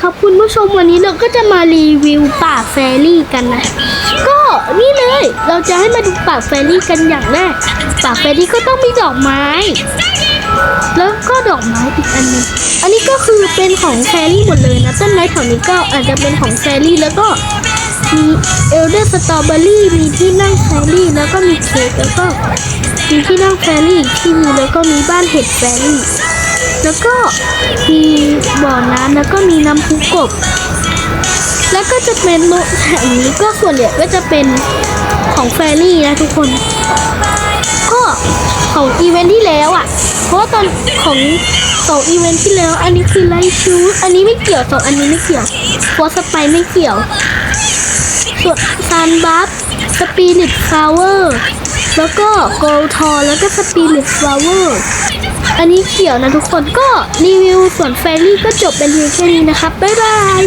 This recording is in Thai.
ครับคุณผู้ชมวันนี้เราก็จะมารีวิวป่าแฟรี่กันนะ ก็นี่เลยเราจะให้มาดูป่าแฟรี่กันอย่างแรกป่าแฟรี่ก็ต้องมีดอกไม้ แล้วก็ดอกไม้อีกอันนึงอันนี้ก็คือเป็นของแฟรี่หมดเลยนะต้นไม้แถวนี้ก็อาจจะเป็นของแฟรี่แล้วก็มีเอลเดอร์สตรอเบอรี่มีที่นั่งแฟรี่แล้วก็มีเค้กแล้วก็มีที่นั่งแฟรี่ที่นึงแล้วก็มีบ้านเห็ดแฟรี่ แล้วก็มีบ่อน้ำแล้วก็มีน้ำพุกบ แล้วก็จะเป็นโลแห่งนี้ก็ส่วนใหญ่ก็จะเป็นของแฟรี่นะทุกคน ก็ของอีเวนท์ที่แล้วอะ เพราะว่าตอนของสองอีเวนท์ที่แล้ว อันนี้คือไลท์ชูอันนี้ไม่เกี่ยวสองอันนี้ไม่เกี่ยวฟอสไปไม่เกี่ยว ส่วนซันบัฟสปิริตฟลาวเวอร์แล้วก็โกลทอแล้วก็สปิริตฟลาวเวอร์ อันนี้เกี่ยวนะทุกคนก็รีวิวส่วนแฟรี่ก็จบเป็นเพียงแค่นี้นะครับบ๊ายบาย